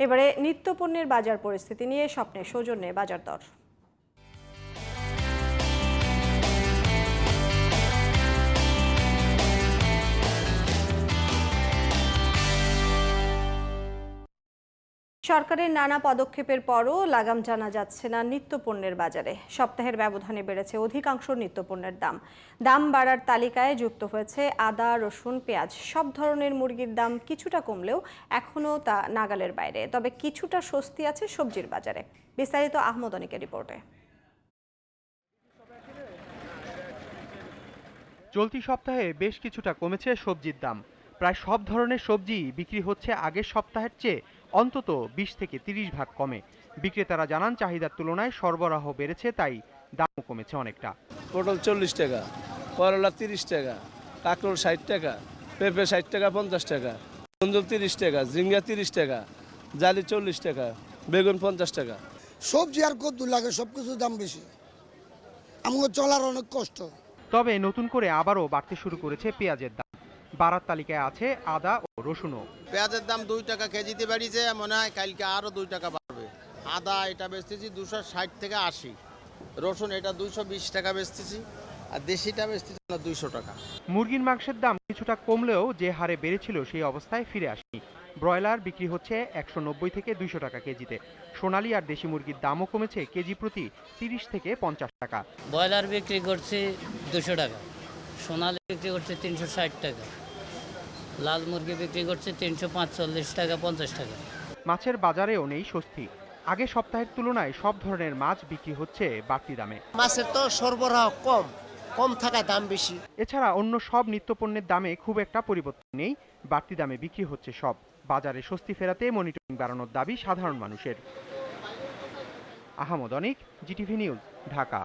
এবারে নিত্যপণ্যের বাজার পরিস্থিতি নিয়ে স্বপ্নে সৌজন্যে বাজার দর। সরকারের নানা পদক্ষেপের পরও লাগাম জানা যাচ্ছে না নিত্যপণ্যের বাজারে। সপ্তাহের ব্যবধানে বেড়েছে অধিকাংশ নিত্যপণ্যের দাম। দাম বাড়ার তালিকায় যুক্ত হয়েছে আদা, রসুন, পেঁয়াজ। সব ধরনের মুরগির দাম কিছুটা কমলেও এখনও তা নাগালের বাইরে। তবে কিছুটা স্বস্তি আছে সবজির বাজারে। বিস্তারিত আহমদ অনিকের রিপোর্টে। চলতি সপ্তাহে বেশ কিছুটা কমেছে সবজির দাম। প্রায় সব ধরনের সবজি বিক্রি হচ্ছে আগের সপ্তাহের চেয়ে অন্তত বিশ থেকে তিরিশ ভাগ কমে। বিক্রেতারা জানান চাহিদার তুলনায় সরবরাহ বেড়েছে তাই দামও কমেছে অনেকটা। পটল চল্লিশ টাকা করলা তিরিশ টাকা কাঁকরোল ষাট টাকা পেঁপে ষাট টাকা পঞ্চাশ টাকা কুন্দুল তিরিশ টাকা ঝিঙ্গা তিরিশ টাকা জালি চল্লিশ টাকা বেগুন পঞ্চাশ টাকা। সবজি আর কত লাগে সব কিছুর দাম বেশি। আমাকে চলার অনেক কষ্ট। তবে নতুন করে আবারও বাড়তে শুরু করেছে পেঁয়াজের দাম। বাড়ার তালিকায় আছে আদা ও রসুনও। পেঁয়াজের দাম দুই টাকা কেজিতে বাড়িছে মনে হয় কালকে আরও দুই টাকা বাড়বে। আদা এটা বেচতেছি দুশো ষাট থেকে আশি। রসুন এটা দুইশো বিশ টাকা বেচতেছি আর দেশিটা বেচতেছি না দুইশো টাকা। মুরগির মাংসের দাম কিছুটা কমলেও যে হারে বেড়েছিল সেই অবস্থায় ফিরে আসেনি। ব্রয়লার বিক্রি হচ্ছে একশো নব্বই থেকে দুইশো টাকা কেজিতে। সোনালী আর দেশি মুরগির দামও কমেছে কেজি প্রতি তিরিশ থেকে পঞ্চাশ টাকা। ব্রয়লার বিক্রি করছি দুশো টাকা সোনালি বিক্রি করছে তিনশো ষাট টাকা। লাল মুরগি বিক্রি করছি তিনশো পাঁচচল্লিশ টাকা পঞ্চাশ টাকা। মাছের বাজারেও নেই স্বস্তি। আগের সপ্তাহের তুলনায় সব ধরনের মাছ বিক্রি হচ্ছে বাড়তি দামে। মাছের তো সরবরাহ কম কম থাকায় দাম বেশি। এছাড়া অন্য সব নিত্যপণ্যের দামে খুব একটা পরিবর্তন নেই বাড়তি দামে বিক্রি হচ্ছে সব। বাজারে স্বস্তি ফেরাতে মনিটরিং বাড়ানোর দাবি সাধারণ মানুষের। Ahmad Anik GTV news Dhaka.